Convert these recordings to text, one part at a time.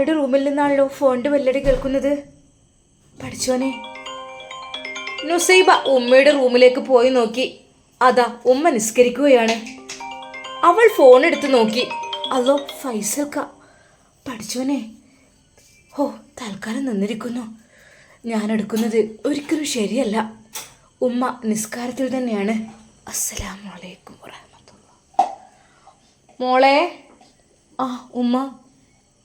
ഉമ്മയുടെ റൂമിൽ നിന്നാണല്ലോ ഫോണിന്റെ ബെല്ലടി കേൾക്കുന്നത്. പഠിച്ചോനെ. നുസൈബ ഉമ്മയുടെ റൂമിലേക്ക് പോയി നോക്കി. അതാ ഉമ്മ നിസ്കരിക്കുകയാണ്. അവൾ ഫോൺ എടുത്ത് നോക്കി. അതോ ഫൈസൽ ക പഠിച്ചോനെ. ഓ തൽക്കാലം നിന്നിരിക്കുന്നു. ഞാൻ എടുക്കുന്നത് ഒരിക്കലും ശരിയല്ല. ഉമ്മ നിസ്കാരത്തിൽ തന്നെയാണ്. അസ്സലാമു അലൈക്കും വറഹ്മത്തുള്ളാഹി. മോളെ. ആ ഉമ്മ.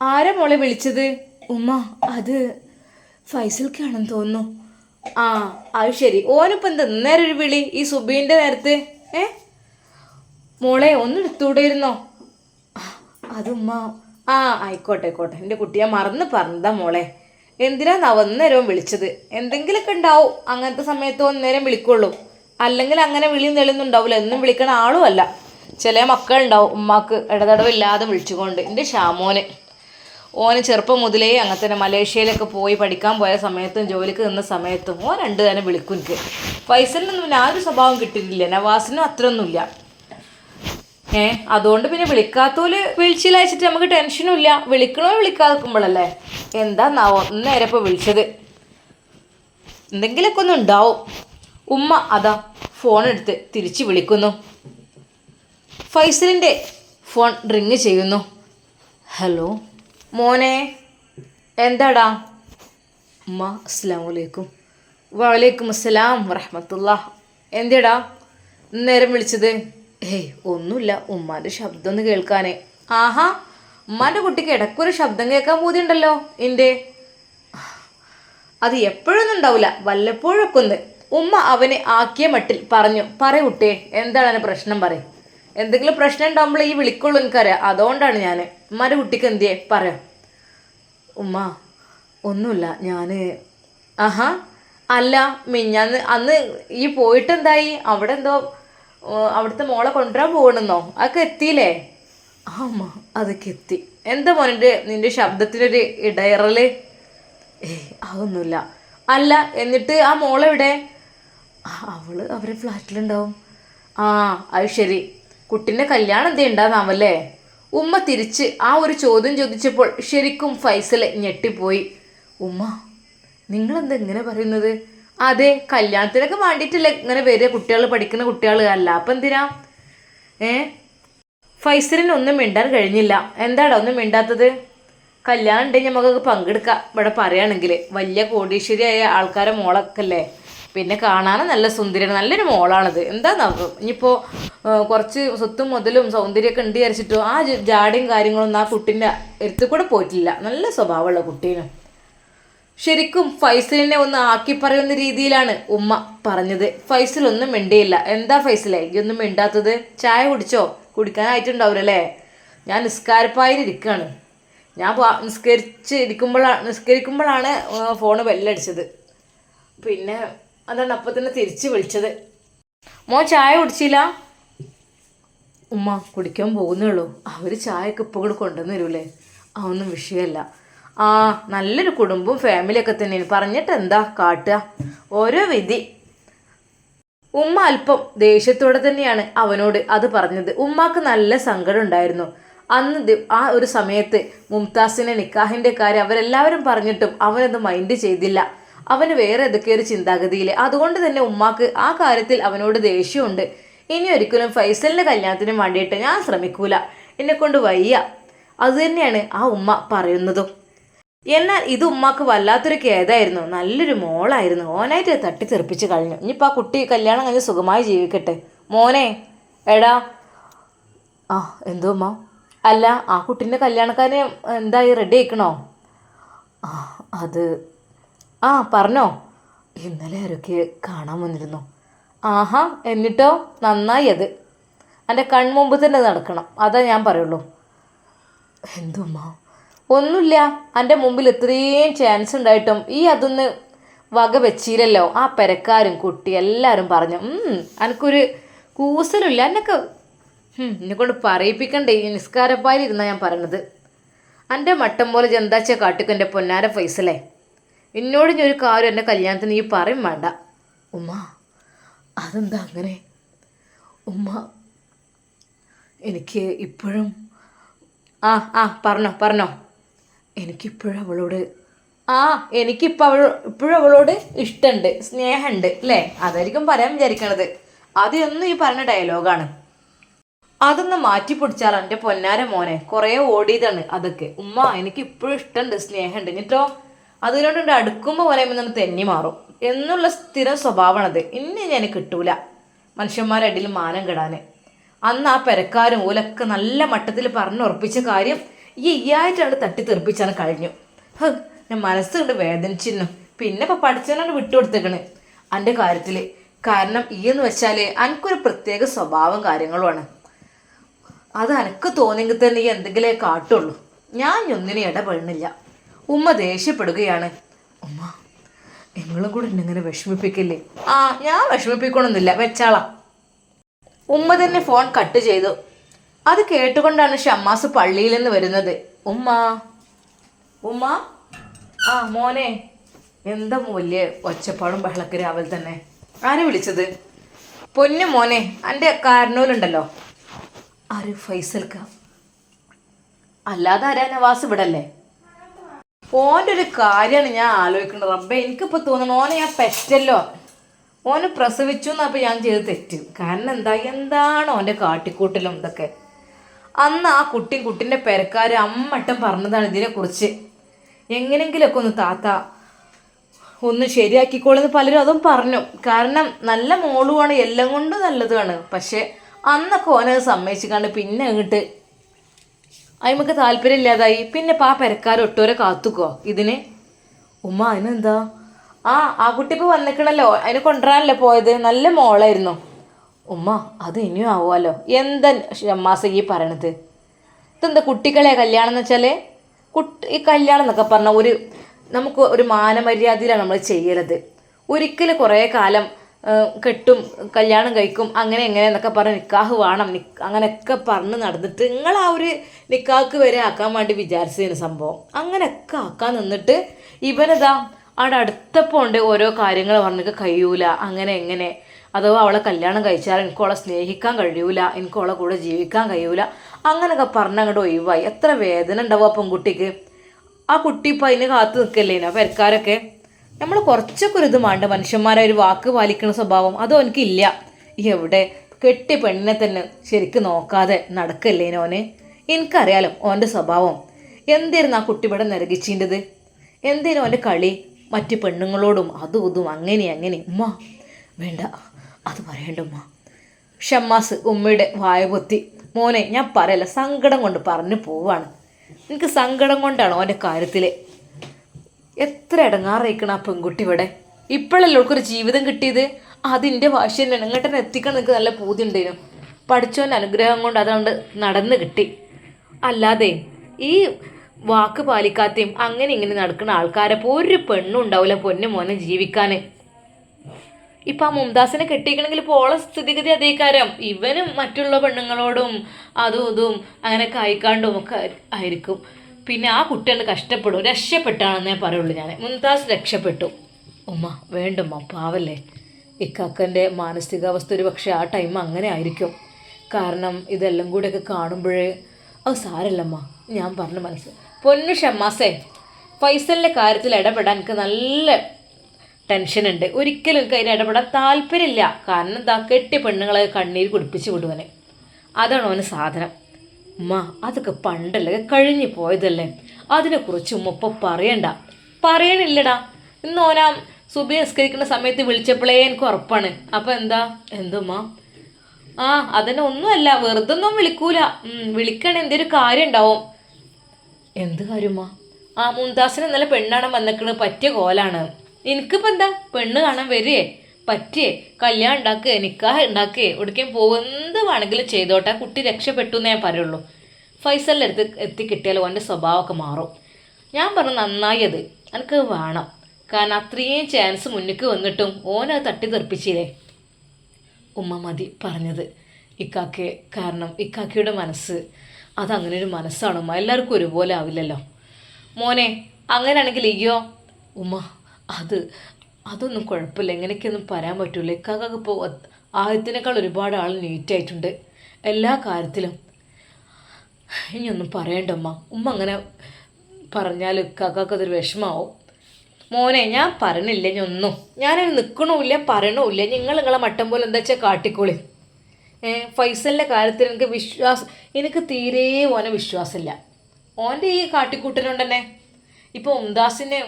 ആരാ മോളെ വിളിച്ചത്? ഉമ്മ അത് ഫൈസൽക്കാണെന്ന് തോന്നുന്നു. ആ അത് ശരി. ഓനിപ്പോൾ എന്താ നേരം ഒരു വിളി? ഈ സുബീന്റെ നേരത്ത്? ഏ? മോളെ ഒന്ന് എടുത്തുകൂടെയിരുന്നോ? അത് ഉമ്മ. ആ ആയിക്കോട്ടെ ആയിക്കോട്ടെ. എന്റെ കുട്ടിയെ മറന്ന് പറഞ്ഞതാ മോളെ. എന്തിനാ നവന്നേരവും വിളിച്ചത്? എന്തെങ്കിലുമൊക്കെ ഉണ്ടാവും. അങ്ങനത്തെ സമയത്ത് ഒന്നേരം വിളിക്കുള്ളൂ. അല്ലെങ്കിൽ അങ്ങനെ വിളി നെളിന്നുണ്ടാവില്ല എന്നും വിളിക്കണ ആളുമല്ല ചില മക്കളുണ്ടാവും ഉമ്മാക്ക് ഇടതടവില്ലാതെ വിളിച്ചുകൊണ്ട്. എന്റെ ഷാമോന് ഓന് ചെറുപ്പം മുതലേ അങ്ങനെ തന്നെ മലേഷ്യയിലൊക്കെ പോയി പഠിക്കാൻ പോയ സമയത്തും ജോലിക്ക് നിന്ന സമയത്തും ഓൻ രണ്ട് തന്നെ വിളിക്കും എനിക്ക്. ഫൈസലിനൊന്നും പിന്നെ ആ ഒരു സ്വഭാവം കിട്ടിയിട്ടില്ല. നവാസിനും അത്രയൊന്നുമില്ല. ഏ അതുകൊണ്ട് പിന്നെ വിളിക്കാത്തോൽ വിളിച്ചില്ല നമുക്ക് ടെൻഷനും ഇല്ല. വിളിക്കണോ വിളിക്കാതിരിക്കുമ്പോഴല്ലേ? എന്താന്നാവോ? നേരെ ഇപ്പോൾ വിളിച്ചത്. എന്തെങ്കിലുമൊക്കെ ഒന്നും ഉണ്ടാവും. ഉമ്മ അതാ ഫോൺ എടുത്ത് തിരിച്ച് വിളിക്കുന്നു. ഫൈസലിന്റെ ഫോൺ റിങ് ചെയ്യുന്നു. ഹലോ മോനെ എന്താടാ? ഉമ്മ അസ്സലാമലൈക്കും വലൈക്കും അസ്സലാം വറഹമത്തുള്ള എന്തേടാ നേരം വിളിച്ചത്. ഏയ് ഒന്നുമില്ല. ഉമ്മാന്റെ ശബ്ദം ഒന്ന് കേൾക്കാനേ. ആഹാ ഉമ്മാന്റെ കുട്ടിക്ക് ഇടയ്ക്കൊരു ശബ്ദം കേൾക്കാൻ പൂതിയുണ്ടല്ലോ എന്റെ അത് എപ്പോഴൊന്നും ഉണ്ടാവില്ല വല്ലപ്പോഴൊക്കെ ഒന്ന്. ഉമ്മ അവനെ ആക്കിയ മട്ടിൽ പറഞ്ഞു. പറയൂട്ടേ എന്താണ് പ്രശ്നം പറയും. എന്തെങ്കിലും പ്രശ്നം ഉണ്ടാകുമ്പോൾ ഈ വിളിക്കുള്ളൂ എനിക്കറിയാം. അതുകൊണ്ടാണ് ഞാൻ ഉമ്മാന്റെ കുട്ടിക്ക് എന്തിയേ പറയാം ഉമ്മ ഒന്നുമില്ല. ഞാൻ ആഹാ. അല്ല മിഞ്ഞാന്ന് അന്ന് ഈ പോയിട്ട് എന്തായി? അവിടെ എന്തോ അവിടുത്തെ മോളെ കൊണ്ടുവരാൻ പോകണമെന്നോ അതൊക്കെ എത്തിയില്ലേ? ആ അമ്മ അതൊക്കെ എത്തി. എന്താ മോനെ നിന്റെ ശബ്ദത്തിനൊരു ഇടയറൽ ഏയ് അതൊന്നുമില്ല. അല്ല എന്നിട്ട് ആ മോളെവിടെ? അവൾ അവരെ ഫ്ലാറ്റിലുണ്ടാവും. ആ അത് ശരി. കുട്ടിന്റെ കല്യാണം എന്തേ ഉണ്ടാകാമല്ലേ ഉമ്മ തിരിച്ച് ആ ഒരു ചോദ്യം ചോദിച്ചപ്പോൾ ശരിക്കും ഫൈസൽ ഞെട്ടിപ്പോയി. ഉമ്മ നിങ്ങളെന്താ ഇങ്ങനെ പറയുന്നത്? അതെ കല്യാണത്തിനൊക്കെ വേണ്ടിയിട്ടില്ല ഇങ്ങനെ വരിക കുട്ടികൾ പഠിക്കുന്ന കുട്ടികൾ. അല്ല അപ്പം എന്തിനാ? ഏ? ഫൈസലിന് ഒന്നും മിണ്ടാൻ കഴിഞ്ഞില്ല. എന്താടാ ഒന്നും മിണ്ടാത്തത്? കല്യാണം ഉണ്ടെങ്കിൽ നമുക്കൊക്കെ പങ്കെടുക്കാം. ഇവിടെ പറയുകയാണെങ്കിൽ വലിയ കോടീശ്വരിയായ ആൾക്കാരെ മോളൊക്കെ അല്ലേ? പിന്നെ കാണാനും നല്ല സുന്ദരിയാണ്. നല്ലൊരു മോളാണത്. എന്താന്നാവും ഇനിയിപ്പോൾ കുറച്ച് സ്വത്തും മുതലും സൗന്ദര്യമൊക്കെ ഉണ്ട് വിചാരിച്ചിട്ടോ ആ ജാടിയും കാര്യങ്ങളൊന്നും ആ കുട്ടീന്റെ എടുത്തു കൂടെ പോയിട്ടില്ല. നല്ല സ്വഭാവമുള്ള കുട്ടീനും. ശരിക്കും ഫൈസലിനെ ഒന്ന് ആക്കി പറയുന്ന രീതിയിലാണ് ഉമ്മ പറഞ്ഞത്. ഫൈസൽ ഒന്നും മിണ്ടിയില്ല. എന്താ ഫൈസലേ? ഇതൊന്നും മിണ്ടാത്തത്? ചായ കുടിച്ചോ? കുടിക്കാനായിട്ടുണ്ടാവില്ലല്ലേ ഞാൻ നിസ്കാരപ്പായിൽ ഇരിക്കുകയാണ് ഞാൻ നിസ്കരിച്ച് ഇരിക്കുമ്പോഴാണ് നിസ്കരിക്കുമ്പോഴാണ് ഫോണ് ബെല്ലടിച്ചത്. പിന്നെ അതാണ് അപ്പം തന്നെ തിരിച്ച് വിളിച്ചത്. മോ ചായ കുടിച്ചില്ല? ഉമ്മ കുടിക്കാൻ പോകുന്നേ ഉള്ളൂ. അവർ ചായയൊക്കെ ഇപ്പോൾ കൂടെ കൊണ്ടുവന്ന് തരൂലേ? അതൊന്നും വിഷയമല്ല ആ നല്ലൊരു കുടുംബവും ഫാമിലിയൊക്കെ തന്നെയാണ്. പറഞ്ഞിട്ട് എന്താ കാട്ടുക? ഓരോ വിധി. ഉമ്മ അല്പം ദേഷ്യത്തോടെ തന്നെയാണ് അവനോട് അത് പറഞ്ഞത്. ഉമ്മാക്ക് നല്ല സങ്കടം ഉണ്ടായിരുന്നു. അന്ന് ആ ഒരു സമയത്ത് മുംതാസിനെ നിക്കാഹിന്റെ കാര്യം അവരെല്ലാവരും പറഞ്ഞിട്ടും അവനത് മൈൻഡ് ചെയ്തില്ല. അവന് വേറെ ഏതൊക്കെയൊരു ചിന്താഗതിയിൽ അതുകൊണ്ട് തന്നെ ഉമ്മാക്ക് ആ കാര്യത്തിൽ അവനോട് ദേഷ്യമുണ്ട്. ഇനി ഒരിക്കലും ഫൈസലിന്റെ കല്യാണത്തിന് വേണ്ടിയിട്ട് ഞാൻ ശ്രമിക്കൂല. എന്നെ കൊണ്ട് വയ്യ. അതുതന്നെയാണ് ആ ഉമ്മ പറയുന്നതും. എന്നാൽ ഇത് ഉമ്മാക്ക് വല്ലാത്തൊരു കേതായിരുന്നു നല്ലൊരു മോളായിരുന്നു. ഓനായിട്ട് തട്ടി തട്ടിത്തെറിപ്പിച്ച് കഴിഞ്ഞു ഇനിയിപ്പോൾ ആ കുട്ടി കല്യാണം കഴിഞ്ഞ് സുഖമായി ജീവിക്കട്ടെ. മോനെ എടാ. ആ എന്തോ ഉമ്മ? അല്ല ആ കുട്ടീന്റെ കല്യാണക്കാരനെ എന്തായി? റെഡി ആയിക്കണോ? അത് ആ പറഞ്ഞോ. ഇന്നലെ ആരൊക്കെ കാണാൻ വന്നിരുന്നു. ആഹാ എന്നിട്ടോ? നന്നായി അത്. എന്റെ കൺമുമ്പ് തന്നെ നടക്കണം. അതാ ഞാൻ പറയുള്ളൂ. എന്തുമ്മ ഒന്നുമില്ല. എന്റെ മുമ്പിൽ ഇത്രയും ചാൻസ് ഉണ്ടായിട്ടും ഈ അതൊന്ന് വക വെച്ചില്ലല്ലോ ആ പെരക്കാരും കുട്ടി എല്ലാവരും പറഞ്ഞു. എനിക്കൊരു കൂസലുമില്ല. എന്നൊക്കെ എന്നെ കൊണ്ട് പറയിപ്പിക്കണ്ടേ. ഈ നിസ്കാരപ്പായിരുന്നാ ഞാൻ പറഞ്ഞത് എന്റെ മട്ടം പോലെ ജന്താച്ച കാട്ടുക്ക്? പൊന്നാര ഫൈസലേ എന്നോട് ഞാൻ ഒരു കാര്യം എന്റെ കല്യാണത്തിന് നീ പറയും വേണ്ട. ഉമ്മ അതെന്താ അങ്ങനെ? ഉമ്മ എനിക്ക് ഇപ്പോഴും ആ ആ പറഞ്ഞോ പറഞ്ഞോ. എനിക്കിപ്പോഴും അവളോട് ആ എനിക്കിപ്പോൾ അവൾ ഇപ്പോഴും അവളോട് ഇഷ്ടമുണ്ട് സ്നേഹമുണ്ട് അല്ലേ? അതായിരിക്കും പറയാൻ വിചാരിക്കണത്. അതൊന്നും ഈ പറഞ്ഞ ഡയലോഗാണ്. അതൊന്ന് മാറ്റി പിടിച്ചാൽ എന്റെ പൊന്നാര മോനെ. കുറേ ഓടിയതാണ് അതൊക്കെ. ഉമ്മ എനിക്ക് ഇപ്പോഴും ഇഷ്ടമുണ്ട് സ്നേഹമുണ്ട് എന്നിട്ടോ അതിനോടുണ്ട് അടുക്കുമ്പോൾ പറയുമ്പോൾ നമ്മൾ തെന്നി മാറും. എന്നുള്ള സ്ഥിരം സ്വഭാവമാണത്. ഇനി ഞാൻ കിട്ടൂല. മനുഷ്യന്മാരുടെ ഇടയിൽ മാനം കെടാൻ അന്ന് ആ പെരക്കാരും ഓലൊക്കെ നല്ല മട്ടത്തിൽ പറഞ്ഞുറപ്പിച്ച കാര്യം ഈ ഇയായിട്ടാണ് തട്ടി തെറിപ്പിച്ചാണ് കഴിഞ്ഞു. ഞാൻ മനസ്സുകൊണ്ട് വേദനിച്ചിരുന്നു. പിന്നെ ഇപ്പം പഠിച്ചവനാണ് വിട്ടുകൊടുത്തേക്കണ്. എന്റെ കാര്യത്തിൽ കാരണം ഈ എന്ന് വെച്ചാൽ എനിക്കൊരു പ്രത്യേക സ്വഭാവം കാര്യങ്ങളുമാണ് അത് എനിക്ക് തോന്നിയെങ്കിൽ തന്നെ ഈ എന്തെങ്കിലേ കാട്ടുള്ളൂ. ഞാൻ ഒന്നിനും ഇടപെടുന്നില്ല. ഉമ്മ ദേഷ്യപ്പെടുകയാണ്. ഉമ്മ നിങ്ങളും കൂടെ എന്നെ ഇങ്ങനെ വിഷമിപ്പിക്കില്ലേ? ആ ഞാൻ വിഷമിപ്പിക്കണമെന്നില്ല വെച്ചാളാം. ഉമ്മ തന്നെ ഫോൺ കട്ട് ചെയ്തു. അത് കേട്ടുകൊണ്ടാണ് ഷമ്മാസ് പള്ളിയിൽ നിന്ന് വരുന്നത്. ഉമ്മ ഉമ്മ. ആ മോനെ എന്താ മൂല്യ? ഒച്ചപ്പാടും ബഹളക്ക് രാവിലെ തന്നെ. ആരെ വിളിച്ചത്? പൊന്നു മോനെ എന്റെ കാരണൂലുണ്ടല്ലോ. ആര്? ഫൈസൽക്ക. അല്ലാതെ ആരാ നവാസ് ഇവിടല്ലേ? ഓന്റെ ഒരു കാര്യമാണ് ഞാൻ ആലോചിക്കുന്നത്. റബ്ബേ എനിക്കിപ്പോൾ തോന്നുന്നു ഓനെ ഞാൻ പെറ്റല്ലോ. ഓന് പ്രസവിച്ചു എന്നപ്പോൾ ഞാൻ ചെയ്ത് തെറ്റ്. കാരണം എന്താ? എന്താണ് ഓന്റെ കാട്ടിക്കൂട്ടലും ഇതൊക്കെ? അന്ന് ആ കുട്ടിയും കുട്ടിന്റെ പെരക്കാർ അമ്മട്ടം പറഞ്ഞതാണ് ഇതിനെക്കുറിച്ച്. എങ്ങനെങ്കിലുമൊക്കെ ഒന്ന് താത്ത ഒന്ന് ശരിയാക്കിക്കോളെന്ന് പലരും അതും പറഞ്ഞു. കാരണം നല്ല മോളുമാണ് എല്ലാം കൊണ്ടും നല്ലതുമാണ് പക്ഷേ അന്നൊക്കെ ഓനത് സമ്മതിച്ചിക്കാണ്ട് പിന്നെ അങ്ങോട്ട് അതിമക്ക് താല്പര്യമില്ലാതായി. പിന്നെ പാ പെരക്കാർ ഒട്ടോരെ കാത്തുക്കോ. ഇതിന്? ഉമ്മ അതിനെന്താ? ആ ആ കുട്ടി ഇപ്പോൾ വന്നിക്കണല്ലോ. അതിനെ കൊണ്ടുവരാനല്ലേ പോയത്? നല്ല മോളായിരുന്നു. ഉമ്മ അത് ഇനിയും ആവുമല്ലോ. എന്താ ഷമ്മാസ ഈ പറയണത്? ഇതെന്താ കുട്ടികളെ കല്യാണം എന്ന് വെച്ചാൽ കുട്ടി ഈ കല്യാണം എന്നൊക്കെ പറഞ്ഞാൽ ഒരു നമുക്ക് ഒരു മാനമര്യാദയിലാണ് നമ്മൾ ചെയ്യരുത് ഒരിക്കലും കുറേ കാലം ആ, കെട്ടും കല്യാണം കഴിക്കും അങ്ങനെ എങ്ങനെ എന്നൊക്കെ പറഞ്ഞ് നിക്കാഹ് വേണം. അങ്ങനെയൊക്കെ പറഞ്ഞ് നടന്നിട്ട് നിങ്ങൾ ആ ഒരു നിക്കാഹ് വരെ ആക്കാൻ വേണ്ടി വിചാരിച്ചതിന് സംഭവം. അങ്ങനെയൊക്കെ ആക്കാൻ നിന്നിട്ട് ഇവനതാ അവിടെ അടുത്തപ്പോൾ ഉണ്ട് ഓരോ കാര്യങ്ങൾ പറഞ്ഞിട്ട് കഴിയൂല അങ്ങനെ എങ്ങനെ അഥവാ അവളെ കല്യാണം കഴിച്ചാൽ എനിക്ക് അവളെ സ്നേഹിക്കാൻ കഴിയൂല എനിക്ക് അവളെ കൂടെ ജീവിക്കാൻ കഴിയൂല. അങ്ങനെയൊക്കെ പറഞ്ഞ് അങ്ങോട്ട് ഒഴിവായി. എത്ര വേദന ഉണ്ടാവും ആ പെൺകുട്ടിക്ക്. ആ കുട്ടി ഇപ്പം അതിന് കാത്തു നിൽക്കല്ലേനോ പെരക്കാരൊക്കെ? നമ്മൾ കുറച്ചൊക്കെ ഒരു ഇത് വേണ്ട മനുഷ്യന്മാരെ ഒരു വാക്ക് പാലിക്കുന്ന സ്വഭാവം. അതോ എനിക്കില്ല. എവിടെ? കെട്ടി പെണ്ണിനെ തന്നെ ശരിക്കും നോക്കാതെ നടക്കല്ലേ ഓന് എനിക്കറിയാലോ ഓന്റെ സ്വഭാവം. എന്തായിരുന്നു ആ കുട്ടി ഇവിടെ നിരകിച്ചീന്റെത്? എന്തേനും ഓന്റെ കളി? മറ്റു പെണ്ണുങ്ങളോടും അതും ഇതും അങ്ങനെ അങ്ങനെ ഉമ്മ വേണ്ട. അത് പറയണ്ട ഉമ്മ. ഷമ്മാസ് ഉമ്മയുടെ വായ പൊത്തി മോനെ ഞാൻ പറയല്ല സങ്കടം കൊണ്ട് പറഞ്ഞു പോവാണ്. എനിക്ക് സങ്കടം കൊണ്ടാണ് ഓന്റെ കാര്യത്തിൽ എത്ര ഇടങ്ങാറേക്കണം ആ പെൺകുട്ടി ഇവിടെ? ഇപ്പോഴല്ലേ അവൾക്കൊരു ജീവിതം കിട്ടിയത്? അതിന്റെ വാശി തന്നെയാണ് ഇങ്ങോട്ട് തന്നെ എത്തിക്കണം എനിക്ക് നല്ല പൂതി ഉണ്ടായിരുന്നു പഠിച്ചവന്റെ അനുഗ്രഹം കൊണ്ട് അതുകൊണ്ട് നടന്ന് കിട്ടി. അല്ലാതെ ഈ വാക്ക് പാലിക്കാത്തയും അങ്ങനെ ഇങ്ങനെ നടക്കുന്ന ആൾക്കാരെ ഒരു പെണ്ണും ഉണ്ടാവില്ല പൊന്നു മോനെ ജീവിക്കാൻ ഇപ്പം ആ മുംതാസിനെ കെട്ടിക്കണമെങ്കിൽ ഇപ്പോൾ ഓളെ സ്ഥിതിഗതി അതേക്കാരം ഇവനും മറ്റുള്ള പെണ്ണുങ്ങളോടും അതും ഇതും അങ്ങനെ കായ്ക്കാണ്ടും ഒക്കെ ആയിരിക്കും. പിന്നെ ആ കുട്ടികൾ കഷ്ടപ്പെടും. ഞാൻ പറയുള്ളൂ ഞാൻ മുംതാസ് രക്ഷപ്പെട്ടു. ഉമ്മ വേണ്ടുമ്മ പാവല്ലേ? ഇക്കാക്കന്റെ മാനസികാവസ്ഥ ഒരു പക്ഷേ ആ ടൈം അങ്ങനെ ആയിരിക്കും. കാരണം ഇതെല്ലാം കൂടെയൊക്കെ കാണുമ്പോഴേ അത് സാരല്ലമ്മ. ഞാൻ പറഞ്ഞു മനസ്സ്. പൊന്നു ഷമ്മാസേ ഫൈസലിന്റെ കാര്യത്തിൽ ഇടപെടാൻ എനിക്ക് നല്ല ടെൻഷനുണ്ട്. ഒരിക്കലും എനിക്ക് അതിന് ഇടപെടാൻ താല്പര്യമില്ല. കാരണം എന്താ കെട്ടിയ പെണ്ണുങ്ങളെ കണ്ണീർ കുടിപ്പിച്ച് വിടുവനെ. അതാണ് അവന് സാധനം. ഉമ്മ അതൊക്കെ പണ്ടല്ലേ കഴിഞ്ഞു പോയതല്ലേ? അതിനെക്കുറിച്ച് ഉമ്മ ഇപ്പോൾ പറയണ്ട. പറയണില്ലടാ. ഇന്ന് ഓനാ സുബി നിസ്കരിക്കുന്ന സമയത്ത് വിളിച്ചപ്പോഴേ എനിക്ക് ഉറപ്പാണ്. അപ്പം എന്താ? എന്തുമ്മ ആ അതിനെ ഒന്നുമല്ല. വെറുതെ ഒന്നും വിളിക്കൂല വിളിക്കണ എന്തൊരു കാര്യം ഉണ്ടാവും. എന്ത് കാര്യമ്മ ആ മുംതാസിന് ഇന്നലെ പെണ്ണാണ് വന്നിക്കണ് പറ്റിയ കോലാണ്. എനിക്കിപ്പോൾ എന്താ? പെണ്ണ് കാണാൻ വരികയെ? പറ്റിയേ കല്യാണം ഉണ്ടാക്കുക നിക്കാഹ് ഉണ്ടാക്കുക എവിടേക്കും പോകുന്നത് വേണമെങ്കിലും ചെയ്തോട്ടെ കുട്ടി രക്ഷപ്പെട്ടു എന്നേ ഞാൻ പറയുള്ളൂ. ഫൈസലിന്റെ അടുത്ത് എത്തിക്കിട്ടിയാൽ ഓന്റെ സ്വഭാവമൊക്കെ മാറും. ഞാൻ പറഞ്ഞു നന്നായി അത്. എനിക്ക് വേണം. കാരണം അത്രയും ചാൻസ് മുന്നിക്ക് വന്നിട്ടും ഓനത് തട്ടി തെറിപ്പിച്ചില്ലേ? ഉമ്മ മതി പറഞ്ഞത്. ഇക്കാക്കെ കാരണം ഇക്കാക്കയുടെ മനസ്സ് അതങ്ങനെ ഒരു മനസ്സാണ്. ഉമ്മ എല്ലാവർക്കും ഒരുപോലെ ആവില്ലല്ലോ. മോനെ അങ്ങനെയാണെങ്കിൽ ഇയ്യോ ഉമ്മ അത് അതൊന്നും കുഴപ്പമില്ല. എങ്ങനെയൊക്കെയൊന്നും പറയാൻ പറ്റൂല. ഇക്കാക്കൊക്കെ ഇപ്പോൾ ആദ്യത്തിനേക്കാൾ ഒരുപാട് ആൾ നീറ്റായിട്ടുണ്ട് എല്ലാ കാര്യത്തിലും. ഇനിയൊന്നും പറയണ്ട ഉമ്മ. ഉമ്മ അങ്ങനെ പറഞ്ഞാൽ ഇക്കാക്കൊക്കെ അതൊരു വിഷമാവും. മോനെ ഞാൻ പറഞ്ഞില്ല ഇനി ഒന്നും. ഞാനത് നിൽക്കണമില്ല പറയണമില്ല നിങ്ങൾ നിങ്ങളെ മട്ടം പോലെ എന്താ വെച്ചാൽ കാട്ടിക്കോളി. ഫൈസലിന്റെ കാര്യത്തിൽ എനിക്ക് വിശ്വാസം എനിക്ക് തീരെ ഓനെ വിശ്വാസമില്ല. ഓന്റെ ഈ കാട്ടിക്കൂട്ടലുകൊണ്ട് തന്നെ ഇപ്പോൾ ഉംദാസിനെ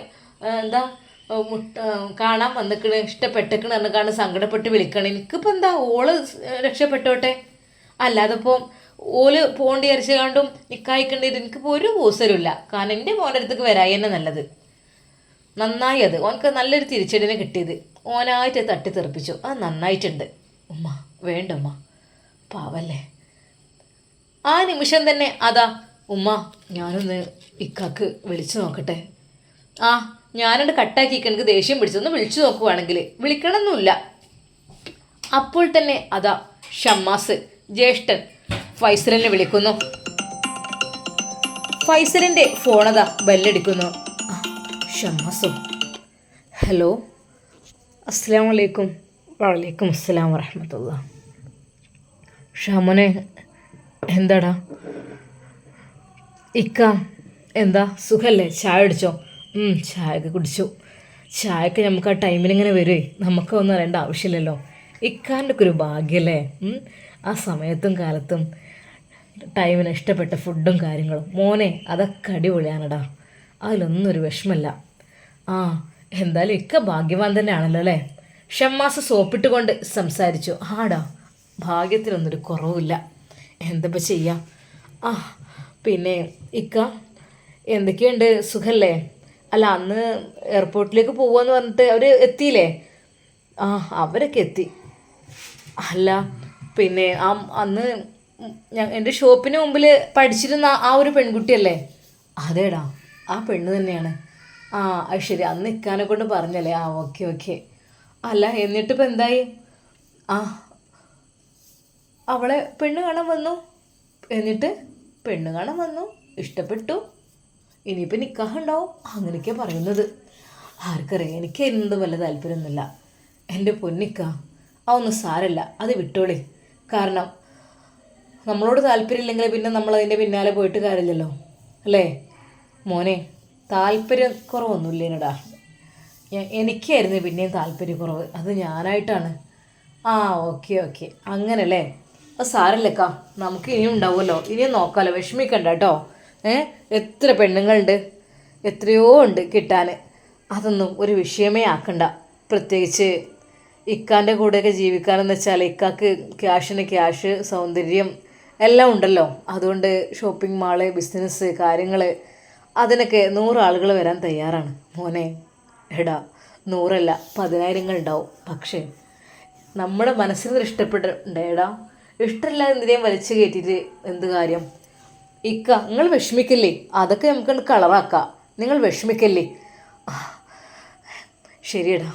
എന്താ മുട്ട കാണാൻ വന്നിക്കണ് ഇഷ്ടപ്പെട്ടേക്കണ് പറഞ്ഞാണ് സങ്കടപ്പെട്ട് വിളിക്കണം. എനിക്കിപ്പോൾ എന്താ ഓൾ രക്ഷപ്പെട്ടോട്ടെ? അല്ലാതെ ഇപ്പോൾ ഓൽ പോണ്ടി അരച്ച് കണ്ടും നിക്കായിക്കണ്ടത് എനിക്കിപ്പോൾ ഒരു കൂസലുമില്ല കാരണം എന്റെ മോന്റെ അടുത്തേക്ക് വരായി തന്നെ നല്ലത്. നന്നായി അത്. ഓനക്ക് നല്ലൊരു തിരിച്ചടിനെ കിട്ടിയത്. ഓനായിട്ട് തട്ടി തെറിപ്പിച്ചു. അത് നന്നായിട്ടുണ്ട്. ഉമ്മ വേണ്ട ഉമ്മ. പാവല്ലേ. ആ നിമിഷം തന്നെ അതാ ഉമ്മ ഞാനൊന്ന് ഇക്കാക്ക് വിളിച്ചു നോക്കട്ടെ. ആ ഞാനത് കട്ടാക്കി എനിക്ക് ദേഷ്യം പിടിച്ചൊന്ന് വിളിച്ചു നോക്കുവാണെങ്കിൽ വിളിക്കണമെന്നില്ല അപ്പോൾ തന്നെ അതാ ഷമ്മാസ് ജ്യേഷ്ഠൻ ഫൈസലിനെ വിളിക്കുന്നു. ഫൈസലിന്റെ ഫോണതാ ബെല്ലടിക്കുന്നു. ഷമ്മാസും? ഹലോ? അസ്സാം വലൈക്കും വലൈക്കും അസ്സാം വറഹമത്തുള്ള. ഷമനെ എന്താടാ? ഇക്ക എന്താ? സുഖല്ലേ? ചായ അടിച്ചോ ചായയൊക്കെ കുടിച്ചു. ചായക്ക് നമുക്ക് ആ ടൈമിൽ ഇങ്ങനെ വരുമേ നമുക്ക് ഒന്നും അറിയേണ്ട ആവശ്യമില്ലല്ലോ. ഇക്കാന്റെ ഒക്കെ ഒരു ഭാഗ്യല്ലേ? ആ സമയത്തും കാലത്തും ടൈമിന് ഇഷ്ടപ്പെട്ട ഫുഡും കാര്യങ്ങളും. മോനെ അതൊക്കെ അടിപൊളിയാണടാ. അതിലൊന്നും ഒരു വിഷമല്ല. ആ എന്തായാലും ഇക്ക ഭാഗ്യവാൻ തന്നെയാണല്ലോ അല്ലേ? ഷമ്മാസ് സോപ്പിട്ടുകൊണ്ട് സംസാരിച്ചു. ആടാ ഭാഗ്യത്തിനൊന്നൊരു കുറവില്ല എന്തപ്പോൾ ചെയ്യാം? ആ പിന്നെ ഇക്ക എന്തൊക്കെയുണ്ട്? സുഖല്ലേ? അല്ല അന്ന് എയർപോർട്ടിലേക്ക് പോവാന്ന് പറഞ്ഞിട്ട് അവർ എത്തിയില്ലേ? ആ അവരൊക്കെ എത്തി. അല്ല പിന്നെ ആ അന്ന് ഞാൻ എന്റെ ഷോപ്പിന് മുമ്പിൽ പഠിച്ചിരുന്ന ആ ഒരു പെൺകുട്ടിയല്ലേ? അതേടാ ആ പെണ്ണ് തന്നെയാണ്. ആ അത് ശരി അന്ന് ഇക്കാനെ കൊണ്ട് പറഞ്ഞല്ലേ? ആ ഓക്കെ ഓക്കെ. അല്ല എന്നിട്ടിപ്പോൾ എന്തായി? ആ അവളെ പെണ്ണ് കാണാൻ വന്നു. എന്നിട്ട് പെണ്ണ് കാണാൻ വന്നു ഇഷ്ടപ്പെട്ടു. ഇനിയിപ്പോൾ നിക്കാഹ് ഉണ്ടാവും അങ്ങനെയൊക്കെ പറയുന്നത്. ആർക്കറിയാം എനിക്ക് എന്ത് വല്ല താല്പര്യമൊന്നുമില്ല. എന്റെ പൊന്നിക്ക അതൊന്നും സാരല്ല അത് വിട്ടോളി. കാരണം നമ്മളോട് താല്പര്യമില്ലെങ്കിൽ പിന്നെ നമ്മൾ അതിന്റെ പിന്നാലെ പോയിട്ട് കാര്യമില്ലല്ലോ. അല്ലേ? മോനെ താല്പര്യം കുറവൊന്നുമില്ല എന്നടാ. എനിക്കായിരുന്നു പിന്നെയും താല്പര്യക്കുറവ്. അത് ഞാനായിട്ടാണ്. ആ ഓക്കെ ഓക്കെ. അങ്ങനല്ലേ? അത് സാരല്ലക്കാ നമുക്ക് ഇനിയും ഉണ്ടാവുമല്ലോ. ഇനിയും നോക്കാമല്ലോ വിഷമിക്കണ്ട കേട്ടോ. എത്ര പെണ്ണുങ്ങളുണ്ട്? എത്രയോ ഉണ്ട് കിട്ടാൻ അതൊന്നും ഒരു വിഷയമേ ആക്കണ്ട. പ്രത്യേകിച്ച് ഇക്കാന്റെ കൂടെയൊക്കെ ജീവിക്കാനെന്ന് വെച്ചാൽ ഇക്കാക്ക് ക്യാഷിന് ക്യാഷ് സൗന്ദര്യം എല്ലാം ഉണ്ടല്ലോ. അതുകൊണ്ട് ഷോപ്പിംഗ് മാൾ ബിസിനസ് കാര്യങ്ങൾ അതിനൊക്കെ നൂറാളുകൾ വരാൻ തയ്യാറാണ്. മോനെ എടാ നൂറല്ല പതിനായിരങ്ങൾ ഉണ്ടാവും പക്ഷേ നമ്മുടെ മനസ്സിന് ഇഷ്ടപ്പെട്ടിട്ടുണ്ടേടാ ഇഷ്ടമില്ല എന്തിനേയും വലിച്ചു കയറ്റിയിട്ട് എന്ത് കാര്യം? ഇക്ക നിങ്ങൾ വിഷമിക്കില്ലേ? അതൊക്കെ നമുക്ക് കളറാക്കാം. നിങ്ങൾ വിഷമിക്കല്ലേ? ശരിയടാ.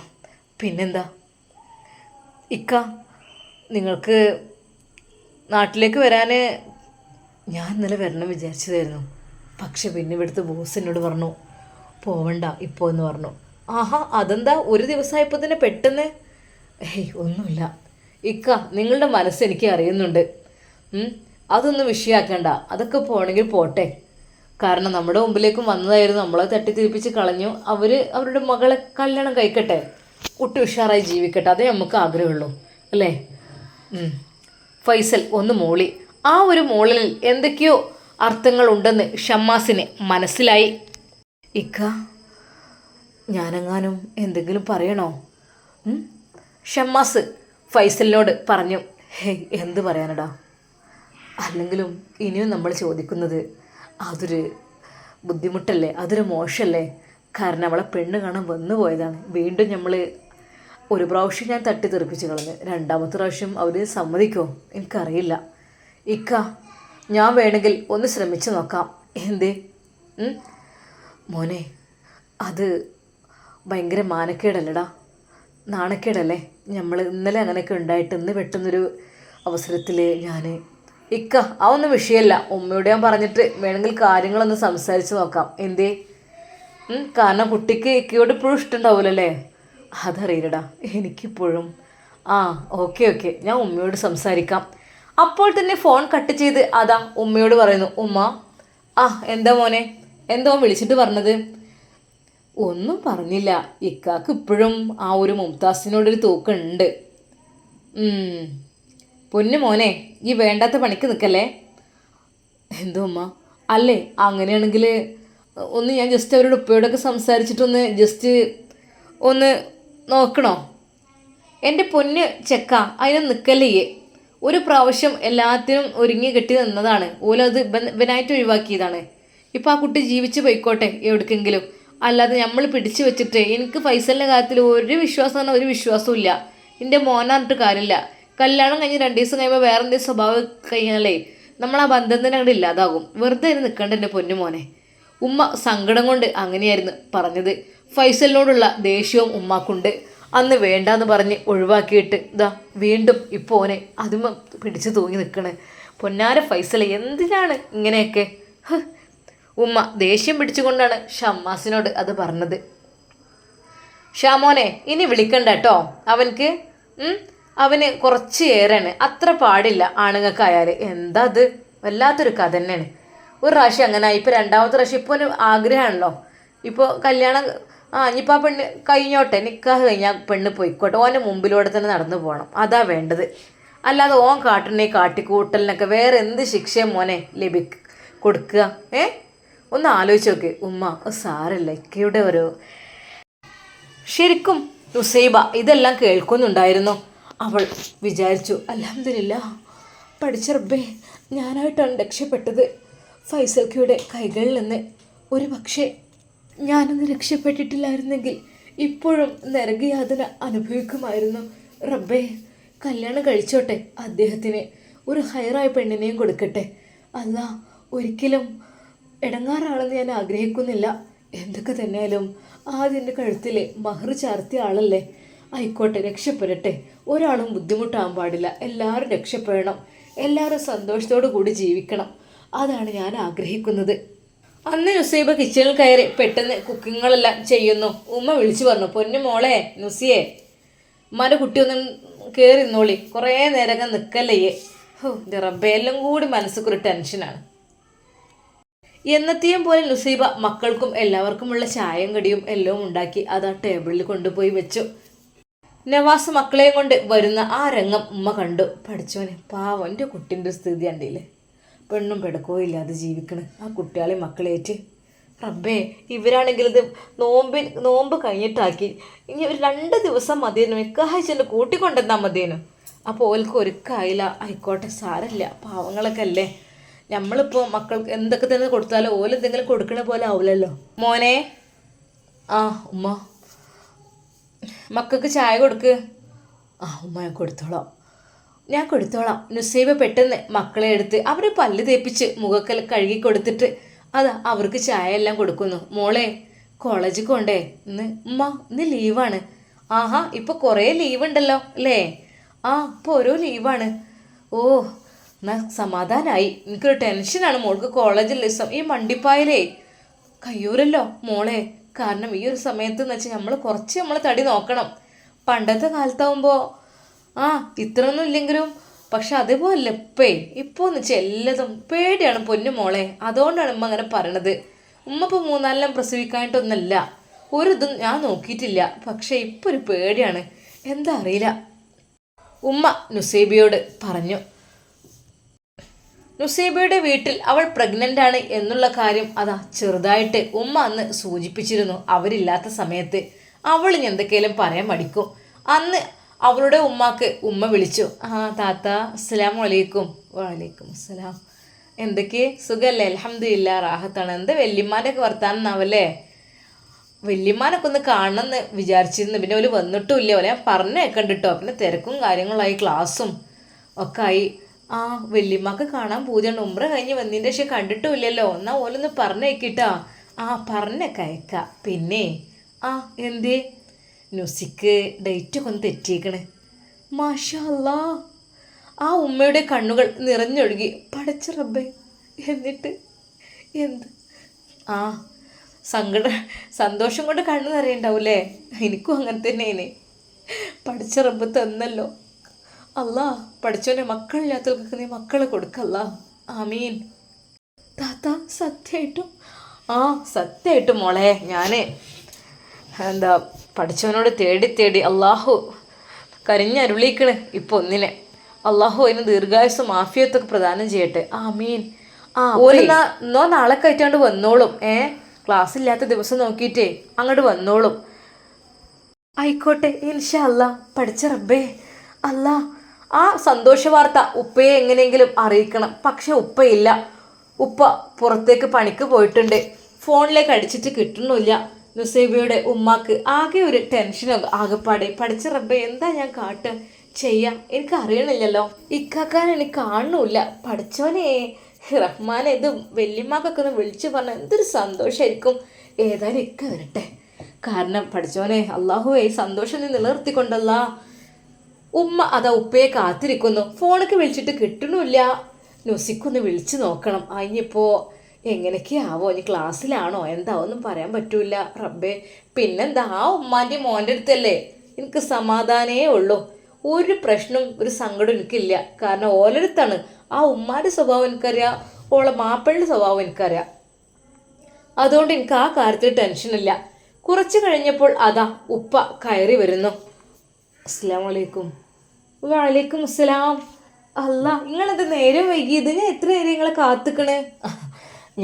പിന്നെന്താ? ഇക്ക നിങ്ങൾക്ക് നാട്ടിലേക്ക് വരാൻ ഞാൻ ഇന്നലെ വരണം വിചാരിച്ചതായിരുന്നു. പക്ഷെ പിന്നെ ഇവിടുത്തെ ബോസ് എന്നോട് പറഞ്ഞു പോവണ്ട ഇപ്പോൾ എന്ന് പറഞ്ഞു. ആഹാ അതെന്താ? ഒരു ദിവസമായപ്പോൾ തന്നെ പെട്ടെന്ന്? ഏയ് ഒന്നുമില്ല. ഇക്ക നിങ്ങളുടെ മനസ്സ് എനിക്ക് അറിയുന്നുണ്ട്. അതൊന്നും വിഷയമാക്കണ്ട അതൊക്കെ പോകണമെങ്കിൽ പോട്ടെ. കാരണം നമ്മുടെ മുമ്പിലേക്കും വന്നതായിരുന്നു. നമ്മളെ തട്ടിത്തിരിപ്പിച്ച് കളഞ്ഞു. അവർ അവരുടെ മകളെ കല്യാണം കഴിക്കട്ടെ. കുട്ടി ഉഷാറായി ജീവിക്കട്ടെ. അതേ നമുക്ക് ആഗ്രഹമുള്ളൂ. അല്ലേ? ഫൈസൽ ഒന്ന് മോളി. ആ ഒരു മോളിൽ എന്തൊക്കെയോ അർത്ഥങ്ങളുണ്ടെന്ന് ഷമ്മാസിന് മനസ്സിലായി. ഇക്ക ഞാനെങ്ങാനും എന്തെങ്കിലും പറയണോ? ഷമ്മാസ് ഫൈസലിനോട് പറഞ്ഞു. എന്ത് പറയാനടാ? അല്ലെങ്കിലും ഇനിയും നമ്മൾ ചോദിക്കുന്നത് അതൊരു ബുദ്ധിമുട്ടല്ലേ? അതൊരു മോശമല്ലേ കാരണം അവളെ പെണ്ണ് കാണാൻ വന്നു പോയതാണ്. വീണ്ടും നമ്മൾ ഒരു പ്രാവശ്യം ഞാൻ തട്ടി തെറിപ്പിച്ച് കളഞ്ഞ്. രണ്ടാമത്തെ പ്രാവശ്യം അവർ സമ്മതിക്കുമോ എനിക്കറിയില്ല. ഇക്ക ഞാൻ വേണമെങ്കിൽ ഒന്ന് ശ്രമിച്ചു നോക്കാം. എന്തേ? മോനെ അത് ഭയങ്കര മാനക്കേടല്ലടാ. നാണക്കേടല്ലേ? നമ്മൾ ഇന്നലെ അങ്ങനെയൊക്കെ ഉണ്ടായിട്ട് ഇന്ന് പെട്ടെന്നൊരു അവസരത്തിൽ ഞാൻ ഇക്ക അതൊന്നും വിഷയമല്ല. ഉമ്മയോട് ഞാൻ പറഞ്ഞിട്ട് വേണമെങ്കിൽ കാര്യങ്ങളൊന്ന് സംസാരിച്ച് നോക്കാം. എന്തേ? കാരണം കുട്ടിക്ക് ഇക്കയോട് ഇപ്പോഴും ഇഷ്ടമുണ്ടാവില്ലല്ലേ അതറിയില്ലടാ എനിക്കിപ്പോഴും. ആ ഓക്കെ ഓക്കെ. ഞാൻ ഉമ്മയോട് സംസാരിക്കാം. അപ്പോൾ തന്നെ ഫോൺ കട്ട് ചെയ്ത് അതാ ഉമ്മയോട് പറയുന്നു. ഉമ്മ ആ എന്താ മോനെ? എന്തോ വിളിച്ചിട്ട് പറഞ്ഞത്? ഒന്നും പറഞ്ഞില്ല. ഇക്കാക്ക് ഇപ്പോഴും ആ ഒരു മുംതാസിനോടൊരു തൂക്കുണ്ട്. പൊന്നു മോനെ ഈ വേണ്ടാത്ത പണിക്ക് നിൽക്കല്ലേ? എന്തോ അമ്മ. അല്ലേ അങ്ങനെയാണെങ്കിൽ ഒന്ന് ഞാൻ ജസ്റ്റ് അവരോട് ഉപ്പയോടൊക്കെ സംസാരിച്ചിട്ടൊന്ന് ജസ്റ്റ് ഒന്ന് നോക്കണോ? എന്റെ പൊന്ന് ചെക്ക അതിന് നിൽക്കല്ലേ ഒരു പ്രാവശ്യം എല്ലാത്തിനും ഒരുങ്ങി കെട്ടി നിന്നതാണ്. ഓലത് ബനായിട്ട് ഒഴിവാക്കിയതാണ്. ഇപ്പം ആ കുട്ടി ജീവിച്ച് പോയിക്കോട്ടെ എവിടേക്കെങ്കിലും. അല്ലാതെ നമ്മൾ പിടിച്ചു വെച്ചിട്ട് എനിക്ക് ഫൈസലിന്റെ കാര്യത്തിൽ ഒരു വിശ്വാസം ഒരു വിശ്വാസവും ഇല്ല. എന്റെ മോനാറിട്ട് കാര്യമില്ല. കല്യാണം കഴിഞ്ഞ് രണ്ട് ദിവസം കഴിയുമ്പോൾ വേറെ എന്തെങ്കിലും സ്വഭാവം കഴിഞ്ഞാലേ നമ്മൾ ആ ബന്ധം തന്നെ അങ്ങോട്ട് ഇല്ലാതാകും. വെറുതെ അതിന് നിൽക്കണ്ട എന്റെ പൊന്നു മോനെ. ഉമ്മ സങ്കടം കൊണ്ട് അങ്ങനെയായിരുന്നു പറഞ്ഞത്. ഫൈസലിനോടുള്ള ദേഷ്യവും ഉമ്മാക്കുണ്ട്. അന്ന് വേണ്ടാന്ന് പറഞ്ഞ് ഒഴിവാക്കിയിട്ട് ഇതാ വീണ്ടും ഇപ്പോൾ ഓനെ അതുമ പിടിച്ചു തൂങ്ങി നിൽക്കണ് പൊന്നാര ഫൈസൽ എന്തിനാണ് ഇങ്ങനെയൊക്കെ? ഉമ്മ ദേഷ്യം പിടിച്ചുകൊണ്ടാണ് ഷമ്മാസിനോട് അത് പറഞ്ഞത്. ഷാമോനെ ഇനി വിളിക്കണ്ട കേട്ടോ അവൻക്ക്. അവന് കുറച്ച് ഏറെയാണ്. അത്ര പാടില്ല ആണുങ്ങൾക്കായാൽ എന്താ അത്? വല്ലാത്തൊരു കഥ തന്നെയാണ്. ഒരു പ്രാവശ്യം അങ്ങനെ ഇപ്പോൾ രണ്ടാമത്തെ പ്രാവശ്യം ഇപ്പോൾ ഒരു ആഗ്രഹമാണല്ലോ. ഇപ്പോൾ കല്യാണം ആ ഇനിയിപ്പോൾ ആ പെണ്ണ് കഴിഞ്ഞോട്ടെ. നിക്കാഹ് കഴിഞ്ഞാൽ പെണ്ണ് പോയിക്കോട്ടെ. ഓന്റെ മുമ്പിലൂടെ തന്നെ നടന്നു പോകണം അതാ വേണ്ടത്. അല്ലാതെ ഓൻ കാട്ടണേ കാട്ടിക്കൂട്ടലിനൊക്കെ വേറെ എന്ത് ശിക്ഷയും മോനെ ലഭിക്ക കൊടുക്കുക. ഏ? ഒന്ന് ആലോചിച്ച് നോക്ക്. ഉമ്മ സാരല്ല. ഇക്കയുടെ ഒരു ശരിക്കും നുസൈബ ഇതെല്ലാം കേൾക്കുന്നുണ്ടായിരുന്നു? അവൾ വിചാരിച്ചു അലഹമില്ല പഠിച്ച റബ്ബേ ഞാനായിട്ടാണ് രക്ഷപ്പെട്ടത്. ഫൈസൽക്കയുടെ കൈകളിൽ നിന്ന് ഒരു പക്ഷേ ഞാനൊന്ന് രക്ഷപ്പെട്ടിട്ടില്ലായിരുന്നെങ്കിൽ ഇപ്പോഴും നരകയാതന അനുഭവിക്കുമായിരുന്നു. റബ്ബേ കല്യാണം കഴിച്ചോട്ടെ അദ്ദേഹത്തിന്. ഒരു ഹയറായ പെണ്ണിനെയും കൊടുക്കട്ടെ. അല്ല ഒരിക്കലും ഇടങ്ങാറാണെന്ന് ഞാൻ ആഗ്രഹിക്കുന്നില്ല. എന്തൊക്കെ തന്നെയാലും ആദ്യന്റെ കഴുത്തിലെ മഹർ ചാർത്തിയ ആളല്ലേ? ആയിക്കോട്ടെ രക്ഷപ്പെടട്ടെ. ഒരാളും ബുദ്ധിമുട്ടാകാൻ പാടില്ല. എല്ലാവരും രക്ഷപ്പെടണം. എല്ലാവരും സന്തോഷത്തോടു കൂടി ജീവിക്കണം. അതാണ് ഞാൻ ആഗ്രഹിക്കുന്നത്. അന്ന് നുസൈബ കിച്ചണിൽ കയറി പെട്ടെന്ന് കുക്കിങ്ങുകളെല്ലാം ചെയ്യുന്നു. ഉമ്മ വിളിച്ചു പറഞ്ഞു പൊന്നു മോളെ നുസിയെ ഉമ്മാന്റെ കുട്ടിയൊന്നും കയറി നിന്നോളി. കുറേ നേരം നിൽക്കല്ലേ ഹോ എല്ലാം കൂടി മനസ്സിക്കൊരു ടെൻഷനാണ് എന്നത്തെയും പോലെ നുസൈബ മക്കൾക്കും എല്ലാവർക്കുമുള്ള ചായയും കടിയും എല്ലാം ഉണ്ടാക്കി അത് ആ ടേബിളിൽ കൊണ്ടുപോയി വെച്ചു. നവാസ് മക്കളെയും കൊണ്ട് വരുന്ന ആ രംഗം ഉമ്മ കണ്ടു. പഠിച്ചോനെ പാവന്റെ കുട്ടിന്റെ സ്ഥിതി കണ്ടില്ലേ? പെണ്ണും പെടക്കോ ഇല്ലാതെ ജീവിക്കണ്. ആ കുട്ടികളെ മക്കളേറ്റ്. റബ്ബേ ഇവരാണെങ്കിൽ ഇത് നോമ്പ് കഴിഞ്ഞിട്ടാക്കി. ഇനി ഒരു രണ്ട് ദിവസം മതിയെന്നു. മിക്കാഴ്ചന്റെ കൂട്ടിക്കൊണ്ടെന്നാൽ മതിയെന്നു. അപ്പോൾ ഓൽക്ക് ഒരുക്കായില്ല. ആയിക്കോട്ടെ സാരല്ല പാവങ്ങളൊക്കെ അല്ലേ? നമ്മളിപ്പോൾ മക്കൾക്ക് എന്തൊക്കെ തന്നെ കൊടുത്താലോ ഓലെന്തെങ്കിലും കൊടുക്കണ പോലെ ആവില്ലല്ലോ. മോനെ. ആ ഉമ്മ. മക്കൾക്ക് ചായ കൊടുക്ക്. ആ ഉമ്മ ഞാൻ കൊടുത്തോളാം. ഞാൻ കൊടുത്തോളാം. നുസൈബ പെട്ടെന്ന് മക്കളെ എടുത്ത് അവരെ പല്ല് തേപ്പിച്ച് മുഖക്കൽ കഴുകി കൊടുത്തിട്ട് അതാ അവർക്ക് ചായ എല്ലാം കൊടുക്കുന്നു. മോളെ കോളേജിൽ കൊണ്ടേ ഇന്ന് ഉമ്മ ഇന്ന് ലീവാണ്. ആഹാ ഇപ്പോൾ കുറേ ലീവ് ഉണ്ടല്ലോ അല്ലേ? ആ ഇപ്പോൾ ഓരോ ലീവാണ്. ഓ എന്നാ സമാധാനമായി എനിക്കൊരു ടെൻഷനാണ്. മോൾക്ക് കോളേജിൽ ദിവസം ഈ മണ്ടിപ്പായലേ. കയ്യൂരല്ലോ മോളെ. കാരണം ഈ ഒരു സമയത്ത് എന്ന് വെച്ചാൽ നമ്മൾ കുറച്ച് നമ്മൾ തടി നോക്കണം. പണ്ടത്തെ കാലത്താവുമ്പോൾ ആ ഇത്രയൊന്നും ഇല്ലെങ്കിലും പക്ഷെ അതേപോലെ ഇപ്പേ. ഇപ്പോൾ എന്ന് വെച്ചാൽ എല്ലാതും പേടിയാണ് പൊന്നു മോളെ. അതുകൊണ്ടാണ് ഉമ്മ അങ്ങനെ പറയണത്. ഉമ്മ ഇപ്പോൾ മൂന്നാലെല്ലാം പ്രസവിക്കാനായിട്ടൊന്നല്ല ഒരു ഇതും ഞാൻ നോക്കിയിട്ടില്ല. പക്ഷേ ഇപ്പോൾ ഒരു പേടിയാണ്. എന്താ അറിയില്ല. ഉമ്മ നുസൈബിയോട് പറഞ്ഞു. നുസൈബയുടെ വീട്ടിൽ അവൾ പ്രഗ്നന്റാണ് എന്നുള്ള കാര്യം അതാ ചെറുതായിട്ട് ഉമ്മ അന്ന് സൂചിപ്പിച്ചിരുന്നു അവരില്ലാത്ത സമയത്ത്. അവൾ എന്തൊക്കെയാലും പറയാൻ മടിക്കും. അന്ന് അവളുടെ ഉമ്മാക്ക് ഉമ്മ വിളിച്ചു ആ താത്ത അസ്സലാം വലൈക്കും വലൈക്കും അസ്സലാം എന്തൊക്കെ? സുഖല്ലേ അലഹമ്മദില്ല റാഹത്താണ്. എന്താ വല്യമ്മാന്റെ ഒക്കെ വർത്താനം എന്നാവല്ലേ വല്യമ്മാനൊക്കെ ഒന്ന് കാണണം എന്ന് വിചാരിച്ചിരുന്നു. പിന്നെ ഓൽ വന്നിട്ടും ഇല്ല. ഓലെ ഞാൻ പറഞ്ഞേക്കണ്ടിട്ടോ പിന്നെ തിരക്കും കാര്യങ്ങളായി ക്ലാസ്സും ഒക്കെ ആയി. ആ വല്യമ്മക്ക് കാണാൻ പൂജയുണ്ട് ഉമ്ര കഴിഞ്ഞ് വന്നതിന്റെ പക്ഷേ കണ്ടിട്ടും ഇല്ലല്ലോ എന്നാൽ ഓലൊന്ന് പറഞ്ഞേക്കിട്ടാ ആ പറഞ്ഞേക്ക അയക്ക. പിന്നെ ആ എന്തേ? നുസിക്ക് ഡേറ്റൊക്കെ ഒന്ന് തെറ്റിയേക്കണ്. മാഷാ അല്ലാ ആ ഉമ്മയുടെ കണ്ണുകൾ നിറഞ്ഞൊഴുകി. പടച്ച റബ്ബേ എന്നിട്ട് എന്ത്? ആ സങ്കട സന്തോഷം കൊണ്ട് കണ്ണു നിറയുണ്ടാവൂലേ എനിക്കും അങ്ങനെ തന്നെയാണ്. പഠിച്ച റബ്ബ് തന്നല്ലോ. അല്ലാ പഠിച്ചോനെ മക്കളില്ലാത്തവർക്ക് നീ മക്കളെ കൊടുക്കല്ല. ആമീൻ. താത്ത സത്യമായിട്ടും ആ സത്യമായിട്ടും മോളെ ഞാൻ എന്താ പഠിച്ചവനോട് തേടി തേടി അള്ളാഹു കരിഞ്ഞരുളിക്കണ് ഇപ്പൊ ഒന്നിനെ. അള്ളാഹു അതിന് ദീർഘായുസ് മാഫിയത്തൊക്കെ പ്രദാനം ചെയ്യട്ടെ. ആ മീൻ ആ ഒരു എന്നോ നാളെ കയറ്റാണ്ട് വന്നോളും. ഏ ക്ലാസ് ഇല്ലാത്ത ദിവസം നോക്കിയിട്ടേ അങ്ങോട്ട് വന്നോളും. ആയിക്കോട്ടെ ഇൻഷാ അല്ല പഠിച്ച റബ്ബേ. അല്ല ആ സന്തോഷ വാർത്ത ഉപ്പയെ എങ്ങനെയെങ്കിലും അറിയിക്കണം. പക്ഷെ ഉപ്പയില്ല. ഉപ്പ പുറത്തേക്ക് പണിക്ക് പോയിട്ടുണ്ട്. ഫോണിലേക്ക് അടിച്ചിട്ട് കിട്ടുന്നില്ല നുസൈബയുടെ ഉമ്മാക്ക് ആകെ ഒരു ടെൻഷനോ ആകെപ്പാടെ. പഠിച്ച റബ്ബെ എന്താ ഞാൻ കാട്ടുക ചെയ്യാം. എനിക്ക് അറിയണില്ലല്ലോ. ഇക്കാക്കാൻ എനിക്ക് കാണുന്നില്ല പഠിച്ചവനെ റഹ്മാനെ ഇത് വല്യമ്മക്കൊക്കെ ഒന്ന് വിളിച്ചു പറഞ്ഞാൽ എന്തൊരു സന്തോഷമായിരിക്കും ഏതായാലും ഇക്ക വരട്ടെ. കാരണം പഠിച്ചോനെ അള്ളാഹുവേ സന്തോഷം നീ നിലനിർത്തിക്കൊണ്ടല്ല. ഉമ്മ അതാ ഉപ്പയെ കാത്തിരിക്കുന്നു. ഫോണൊക്കെ വിളിച്ചിട്ട് കിട്ടണില്ല നുസിക്കൊന്ന് വിളിച്ചു നോക്കണം. അതിനിപ്പോ എങ്ങനെയൊക്കെയാവോ ഇനി ക്ലാസ്സിലാണോ? എന്താ? ഒന്നും പറയാൻ പറ്റൂല. റബ്ബേ പിന്നെന്താ? ആ ഉമ്മാന്റെ മോന്റെ അടുത്തല്ലേ? എനിക്ക് സമാധാനേ ഉള്ളൂ. ഒരു പ്രശ്നം ഒരു സങ്കടം എനിക്കില്ല. കാരണം ഓലടുത്താണ്. ആ ഉമ്മാന്റെ സ്വഭാവം എനിക്കറിയാം. ഓളെ മാപ്പിളുടെ സ്വഭാവം എനിക്കറിയാം. അതുകൊണ്ട് എനിക്ക് ആ കാര്യത്തിൽ ടെൻഷനില്ല കുറച്ച് കഴിഞ്ഞപ്പോൾ അതാ ഉപ്പ കയറി വരുന്നു. അസ്സാം വലൈക്കും വലൈക്കും അസ്സലാം. അല്ല നിങ്ങളത് നേരം വൈകി? ഞാൻ എത്ര നേരം നിങ്ങളെ കാത്തുക്കണ്?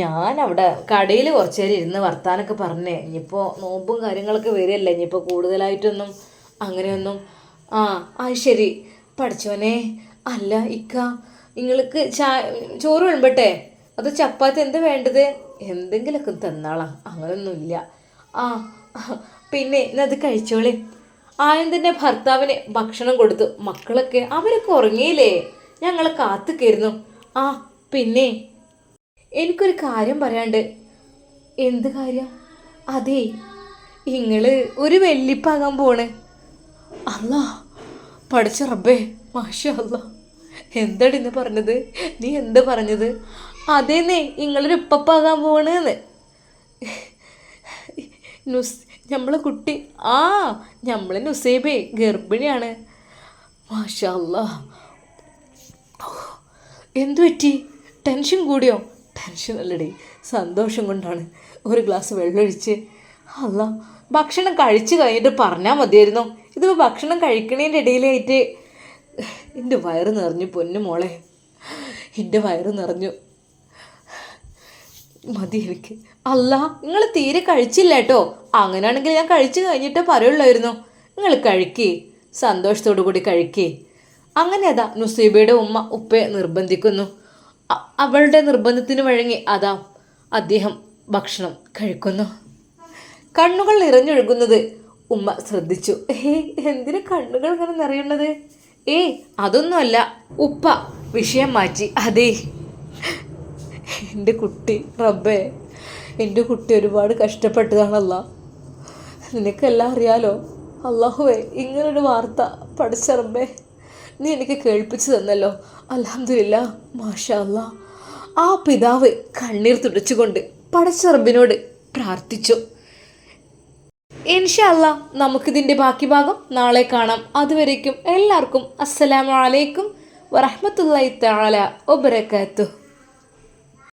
ഞാൻ അവിടെ കടയിൽ കുറച്ച് നേരം ഇരുന്ന് വർത്താനൊക്കെ പറഞ്ഞേ. ഇനിയിപ്പോൾ നോമ്പും കാര്യങ്ങളൊക്കെ വരികയല്ലേ. ഇനിയിപ്പോൾ കൂടുതലായിട്ടൊന്നും അങ്ങനെയൊന്നും. ആ ആ ശരി. പഠിച്ചോനെ അല്ല ഇക്ക നിങ്ങൾക്ക് ചാ ചോറ് വിളമ്പട്ടെ? അത് ചപ്പാത്തി എന്താ വേണ്ടത്? എന്തെങ്കിലുമൊക്കെ തന്നാളാ. അങ്ങനെയൊന്നുമില്ല ആ പിന്നെ ഇന്നത് കഴിച്ചോളെ. ആയന്തിന്റെ ഭർത്താവിന് ഭക്ഷണം കൊടുത്തു മക്കളൊക്കെ അവരൊക്കെ ഉറങ്ങിയില്ലേ? ഞങ്ങൾ കാത്തുക്കായിരുന്നു ആ പിന്നെ? എനിക്കൊരു കാര്യം പറയാണ്ട് എന്ത് കാര്യം? അതെ ഇങ്ങൾ ഒരു വെള്ളിപ്പാകാൻ പോണ്. അല്ലാ പഠിച്ച റബ്ബേ മാഷ അല്ല എന്താടി ഇന്ന് പറഞ്ഞത്? നീ എന്താ പറഞ്ഞത്? അതേന്നേ നിങ്ങളൊരു ഉപ്പപ്പാകാൻ പോണെന്ന്. നുസ് നമ്മളെ കുട്ടി. ആ നമ്മളെ നുസൈബേ ഗർഭിണിയാണ്. മാഷല്ല. എന്തു പറ്റി? ടെൻഷൻ കൂടിയോ? ടെൻഷൻ അല്ലടി. സന്തോഷം കൊണ്ടാണ് ഒരു ഗ്ലാസ് വെള്ളമൊഴിച്ച് അല്ല ഭക്ഷണം കഴിച്ചു കഴിഞ്ഞിട്ട് പറഞ്ഞാൽ മതിയായിരുന്നു. ഇതിപ്പോൾ ഭക്ഷണം കഴിക്കണേന്റെ ഇടയിലായിട്ട്. എന്റെ വയറ് നിറഞ്ഞു പൊന്നു മോളെ. എന്റെ വയറ് നിറഞ്ഞു. മതി എനിക്ക് അല്ല നിങ്ങൾ തീരെ കഴിച്ചില്ല കേട്ടോ. അങ്ങനെയാണെങ്കിൽ ഞാൻ കഴിച്ചു കഴിഞ്ഞിട്ട് പറയുള്ളായിരുന്നു. നിങ്ങൾ കഴിക്കേ. സന്തോഷത്തോടു കൂടി കഴിക്കേ. അങ്ങനെ അതാ നുസീബയുടെ ഉമ്മ ഉപ്പയെ നിർബന്ധിക്കുന്നു. അവളുടെ നിർബന്ധത്തിന് വഴങ്ങി അതാ അദ്ദേഹം ഭക്ഷണം കഴിക്കുന്നു. കണ്ണുകൾ നിറഞ്ഞൊഴുകുന്നത് ഉമ്മ ശ്രദ്ധിച്ചു. ഏ എന്തിനു കണ്ണുകൾ ഇങ്ങനെ നിറയുന്നത്? ഏയ് അതൊന്നുമല്ല. ഉപ്പ വിഷയം മാറ്റി. അതേ. എന്റെ കുട്ടി റബ്ബേ എന്റെ കുട്ടി ഒരുപാട് കഷ്ടപ്പെട്ടതാണല്ല. നിനക്കെല്ലാം അറിയാലോ അള്ളാഹുവേ ഇങ്ങനൊരു വാർത്ത പഠിച്ച റബ്ബേ നീ എനിക്ക് കേൾപ്പിച്ചു തന്നല്ലോ. അലഹമില്ല മാഷാ ആ പിതാവ് കണ്ണീർ തുടച്ചുകൊണ്ട് പടച്ച റബ്ബിനോട് പ്രാർത്ഥിച്ചു. ഇൻഷല്ല നമുക്കിതിന്റെ ബാക്കി ഭാഗം നാളെ കാണാം. അതുവരേക്കും എല്ലാവർക്കും അസ്സലാമു അലൈക്കും വറഹ്മത്തുള്ളാഹി തആല വബറകാതുഹു.